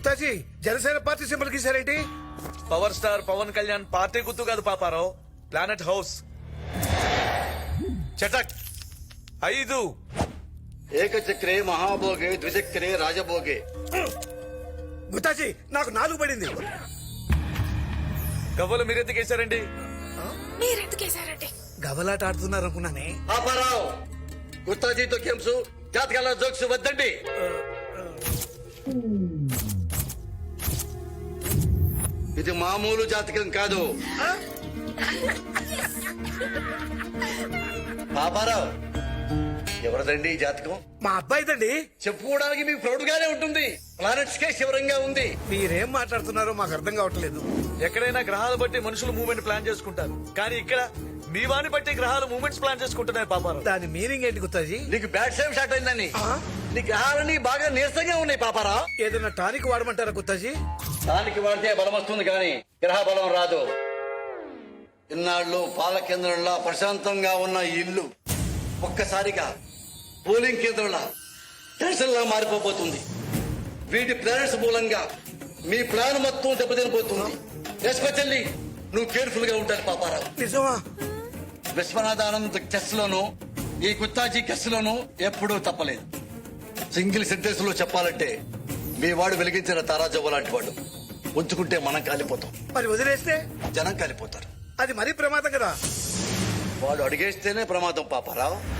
గుత్తాజీ Janasena party symbol గీసారేంటి power star Pawan Kalyan party గుర్తు కాదు Paparao. Planet house చటక్. ఐదు. ఏకచక్రే మహాభోగే ద్విచక్రే రాజభోగే. గుత్తాజీ నాకు నాలుగు పడింది. గవ్వలు మీరెందుకేశారండి మీరెందుకేశారండి గబలాట ఆడుతున్నారు అనుకున్నానే పాపారావు గుత్తాజీతో గేమ్స్ జాతకాల జోక్స్ వద్దండి. ఇది మామూలు జాతకం కాదు. పాపారావు ఎవరిదండి ఈ జాతకం? మా అబ్బాయిదండి. చెప్పుకోవడానికి మీకు ప్రౌడ్ గానే ఉంటుంది. ప్లానెట్స్ కే శివరంగా ఉంది. మీరేం మాట్లాడుతున్నారో మాకు అర్థం కావట్లేదు. ఎక్కడైనా గ్రహాలు బట్టి మనుషులు మూవ్మెంట్ ప్లాన్ చేసుకుంటారు. కానీ ఇక్కడ మీ వాని బట్టి గ్రహాలు మూవ్మెంట్స్ ప్లాన్ చేసుకుంటున్నాయి పాపారావు. దాని మీనింగ్ ఏంటి గుత్తాజీ? నీకు బ్యాడ్ టైం స్టార్ట్ అయిందని. నీ గ్రహాలన్నీ బాగా నీరసంగా ఉన్నాయి పాపారావు ఏదైనా టానిక్ వాడమంటారా గుత్తాజీ? దానికి వాడితే బలం వస్తుంది కానీ గ్రహ బలం రాదు. ఇన్నాళ్ళు పాల కేంద్రంలా ప్రశాంతంగా ఉన్న ఇల్లు ఒక్కసారిగా పోలింగ్ కేంద్రంలా టెన్షన్లా మారిపోబోతుంది. వీటి ప్లానెట్స్ మూలంగా మీ ప్లాన్ మొత్తం దెబ్బతినిపోతుంది. ఎస్పెషల్లీ నువ్వు కేర్ఫుల్గా ఉంటాను పాపారావు నిజమా? విశ్వనాథానంద్ చెస్ లోను ఈ గుత్తాజీ కెస్ లోను ఎప్పుడూ తప్పలేదు. సింగిల్ సెంటెన్స్లో చెప్పాలంటే మీ వాడు వెలిగించిన తారాజవ్వ లాంటి వాడు. ఉంచుకుంటే మనం కాలిపోతాం. మరి వదిలేస్తే? జనం కాలిపోతారు. అది మరీ ప్రమాదం కదా. వాడు అడిగేస్తేనే ప్రమాదం పాపారావు.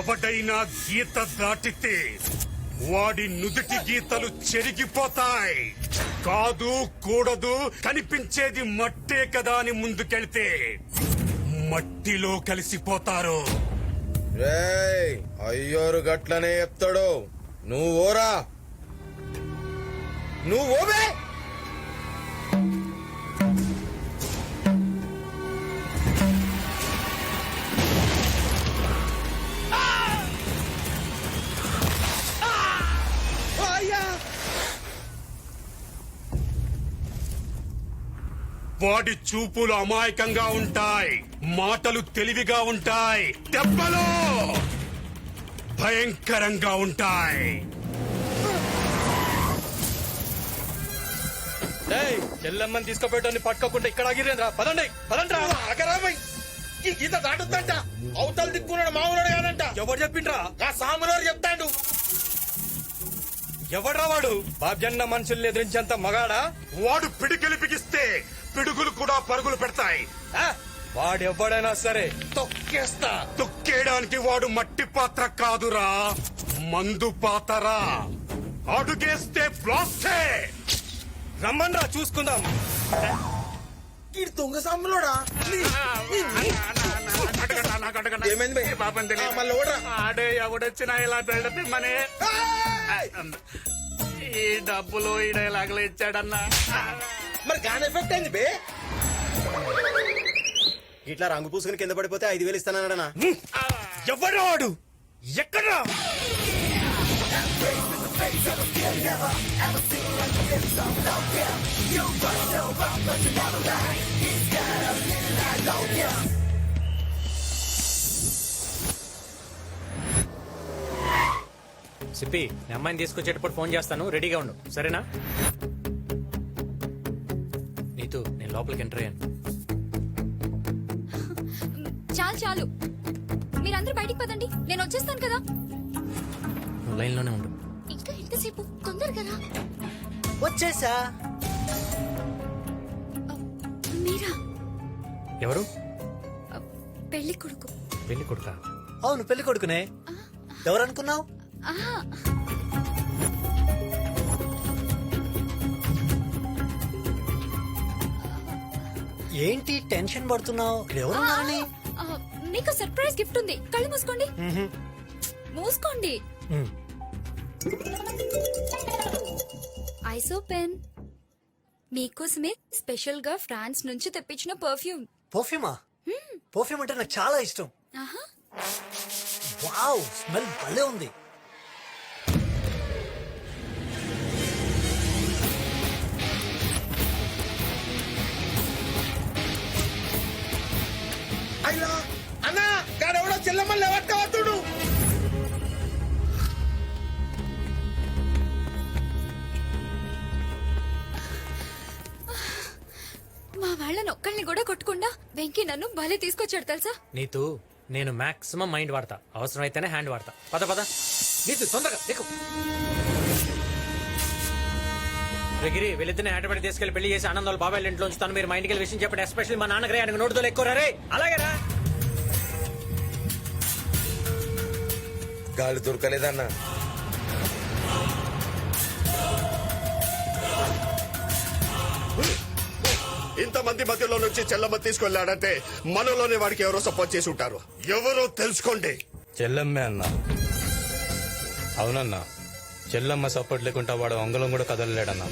ఎవడైనా గీత దాటితే వాడి నుదుటి గీతలు చెరిగిపోతాయి. కాదు కూడదు కనిపించేది మట్టే కదా అని ముందుకెళ్తే మట్టిలో కలిసిపోతారు. రేయ్ అయ్యోరు గట్లనే చెప్తాడు నువ్వు ఓరా వాడి చూపులు అమాయకంగా ఉంటాయి. మాటలు తెలివిగా ఉంటాయి. దెబ్బలు భయంకరంగా ఉంటాయి. చెల్లెమ్మని తీసుకుపోయేటోని పట్టుకోకుండా ఇక్కడ ఆగిరేంద్రా పదండి పదండి అగరామై ఈ గీత దాటుద్దంట. అవతల దిక్కున్నాడు మామూలుడు కాదంట ఎవరు చెప్పిండ్రా? ఆ సాములోడు చెప్తాడు. ఎవడ్రా వాడు? బాబ్జన్న మనుషుల్ని ఎదిరించేంత మగాడా? వాడు పిడికిలి బిగిస్తే పిడుగులు కూడా పరుగులు పెడతాయి. ఆ? వాడు ఎవడైనా సరే తొక్కేస్తా. తొక్కేయడానికి వాడు మట్టి పాత్ర కాదురా. మందు పాతరా అడుగేస్తే బ్లాస్టే. రమ్మన్రా చూసుకుందాం. ఈ దొంగ సాములోడా? ఏమైంది భయ్? ఆ, మళ్ళీ ఓడరా ఆడే ఎవడొచ్చినా ఇలా పెడితే మనే ఈ డబ్బులు ఈ డైలాగులు ఇచ్చాడన్నా? మరి గాన్ ఎఫెక్ట్ అయింది బే. ఇట్లా రంగు పూసుకుని కింద పడిపోతే ఐదు వేలు ఇస్తానన్నా ఎవడు వాడు? ఎక్కడా సిప్పి మీ అమ్మాయిని తీసుకొచ్చేటప్పుడు ఫోన్ చేస్తాను. రెడీగా ఉండు. సరేనా? నీతు నేను లోపలికి ఎంటర్ అయ్యాను. చాలు చాలు. మీరందరూ బయటికి పదండి. నేను వచ్చేస్తాను కదా. నువ్వు లైన్లోనే ఉండు. ఇంకా ఎంతసేపు? తొందరగా రా. వచ్చేసా. మీరా? ఎవరు? పెళ్ళి కొడుకు. పెళ్ళి కొడుక? అవును పెళ్ళి కొడుకునే. ఎవరు అనుకున్నావు ఆహా, ఏంటి టెన్షన్ పడుతున్నావు? ఎవరున్నారని మీకు సర్ప్రైజ్ గిఫ్ట్ ఉంది. కళ్ళు మూసుకోండి. మూసుకోండి. ఐసో పెన్. మీకోసమే స్పెషల్గా ఫ్రాన్స్ నుంచి తెప్పించిన పర్ఫ్యూమ్. పర్ఫ్యూమా? పర్ఫ్యూమ్ అంటే నాకు చాలా ఇష్టం. ఆహా. వావ్ స్మెల్ భలే ఉంది. చెల్లమ్మని లేవట్టుడు మా వాళ్ళని ఒక్కళ్ళని కూడా కొట్టకుండా వెంకీ నన్ను భలే తీసుకొచ్చాడు తెలుసా? నీతు నేను మాక్సిమం మైండ్ వాడతా. అవసరం అయితేనే హ్యాండ్ వాడతా. పద పద. నీతు తొందరగా ఎక్కు. గిరి వీళ్ళిద్దరిని హైదరాబాద్ తీసుకెళ్ళి పెళ్ళి చేసి ఆనందాలు బాబాయ్ ఇంట్లో ఉంచుతాను మీరు మా ఇంటికి విషయం చెప్పండి. ఎస్పెషల్లీ మా నాన్నగారే ఆయనకు నోటుతో ఎక్కువ రే. అలాగేరా. గాలి దొరకలేదన్నా. ఇంతమంది మధ్యలో నుంచి చెల్లమ్మ తీసుకెళ్ళాడంటే మనలోనే వాడికి ఎవరో సపోర్ట్ చేసి ఉంటారు. ఎవరో తెలుసుకోండి. చెల్లమ్మే అన్న. అవునన్నా. చెల్లమ్మ సపోర్ట్ లేకుండా వాడు అంగళం కూడా కదలలేడన్నా.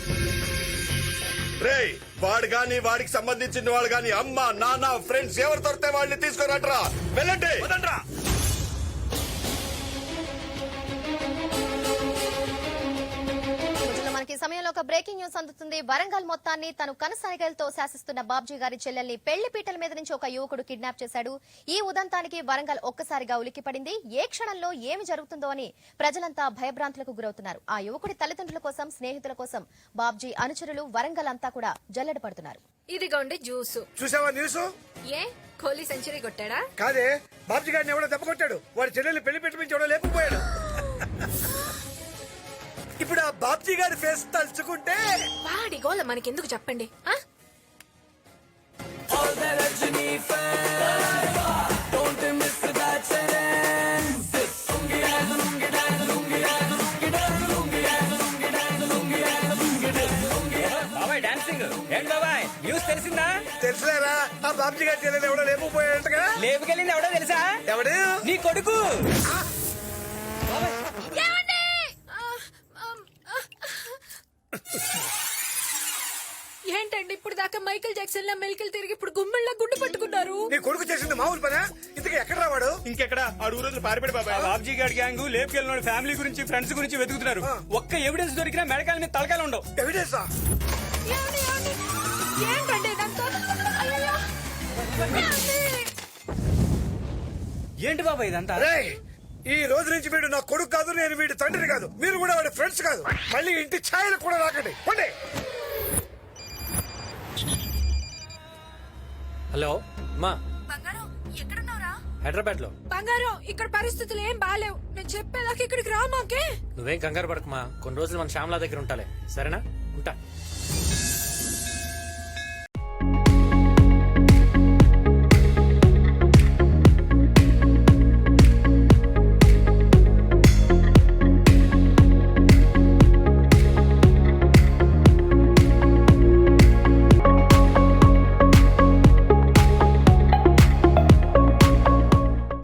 రే వాడు గాని వాడికి సంబంధించిన వాడు గాని అమ్మ నాన్న ఫ్రెండ్స్ ఎవరు దొరికితే వాళ్ళని తీసుకురాట్రా? వెళ్ళండి. సమయంలో ఒక బ్రేకింగ్ న్యూస్ అందుతుంది. వరంగల్ మొత్తాన్ని తను కనసాయిగలతో శాసిస్తున్న బాబ్జీ గారి చెల్లెల్ని పెళ్ళి పీటల మీద నుంచి ఒక యువకుడు కిడ్నాప్ చేశాడు. ఈ ఉదంతానికి వరంగల్ ఒక్కసారిగా ఉలిక్కిపడింది ఏ క్షణంలో ఏమి జరుగుతుందో అని ప్రజలంతా భయభ్రాంతులకు గురవుతున్నారు. ఆ యువకుడి తల్లిదండ్రుల కోసం స్నేహితుల కోసం బాబ్జీ అనుచరులు వరంగల్ అంతా కూడా జల్లెడ పడుతున్నారు. ఇదిగోండి జ్యూసు. చూసావా న్యూస్? ఏ? కోహ్లీ సెంచరీ కొట్టాడా? కాదే బాబుజీ గారిని ఎవడో దెబ్బ కొట్టాడు. వాడి చెల్లెల్ని పెళ్ళి పెట్టి లేకపోయాడు ఇప్పుడు ఆ బాబ్జీ గారి ఫేస్ తలుచుకుంటే? వాడి గోల మనకెందుకు చెప్పండి ఆ? బాబాయ్ డాన్సింగ్ ఏంటి బాబాయ్ న్యూస్ తెలిసిందా? తెలుసులేరా ఆ బాబ్జీ గారి చెల్లెలు ఎవడో లేకపోయాడంటగా లేపుకెళ్ళింది ఎవడో తెలుసా? ఎవడు? నీ కొడుకు. ఏంటండి ఇప్పుడు దాకా మైకేల్ జాక్సన్ లా మెలికలు తిరిగి ఇప్పుడు గుమ్మెళ్ళ గుండు పట్టుకున్నారు. నీ కొడుకు చేసింది మామూలు పనా? ఇంతకీ ఎక్కడ రావాడు? ఇంకెక్కడ? ఆడు రోజులు పారిపడి బాబాయ్. బాబ్జీ గారి గ్యాంగ్ లేపుకెళ్ళిన ఫ్యామిలీ గురించి ఫ్రెండ్స్ గురించి వెతుకుతున్నారు. ఒక్క ఎవిడెన్స్ దొరికినా మెడకాల మీద తలకాయలు ఉండవు. ఎవిడెన్సా? ఏమండి, ఏమండి? ఏంటండి ఇదంతా? అయ్యయ్యో. ఏమండి? ఏంటి బాబాయ్ ఇదంతా? రేయ్ ఈ రోజు నుంచి వీడు నా కొడుకు కాదు నేను వీడి తండ్రిని కాదు. మీరు కూడా వాడి ఫ్రెండ్స్ కాదు. మళ్ళీ ఇంటి ఛాయలు కూడా రాకండి. పండి. హలో మా బంగారం ఎక్కడున్నావురా? హైదరాబాద్లో బంగారం ఇక్కడ పరిస్థితులు ఏం బాలేవు. నేను చెప్పేదాకా ఇక్కడికి రా మాకే. నువ్వేం కంగారు పడకమా కొన్ని రోజులు మన శ్యామలా దగ్గర ఉంటాలే. సరేనా? ఉంటా.